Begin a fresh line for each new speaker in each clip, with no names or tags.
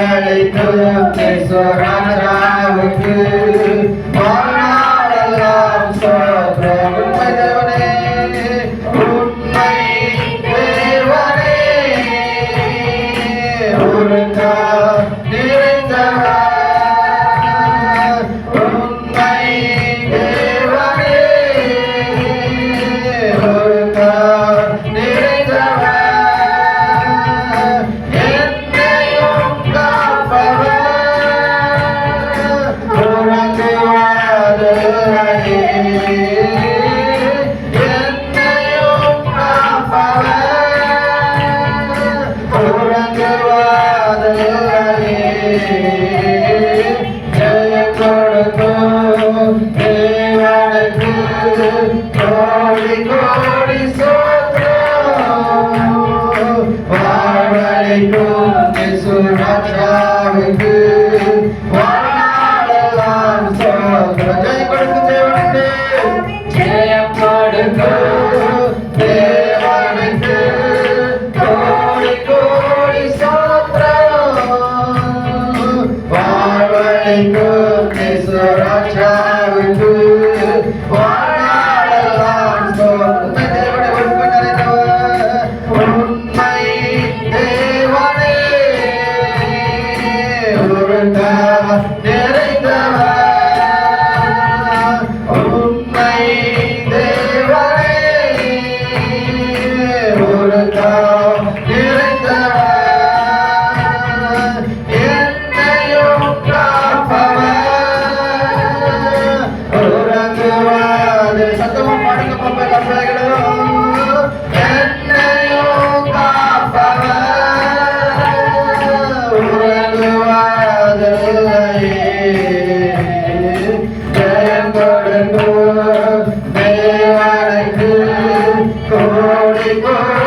கொடுக்கும் தேவனுக்கு வாழ்நாளெல்லாம் உண்மை தேவனே உண்மை Shiva Durga Bye.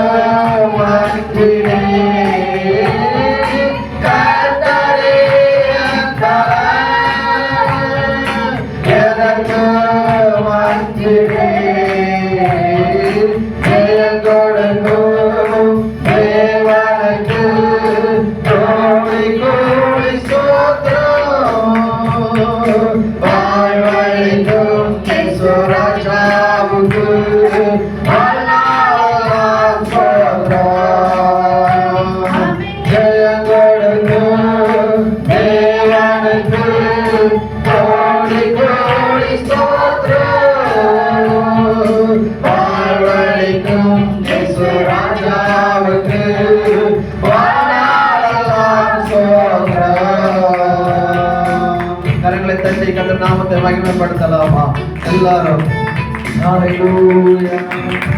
one day. மகிமைப்படுத்தலாமா எல்லாரும் Hallelujah.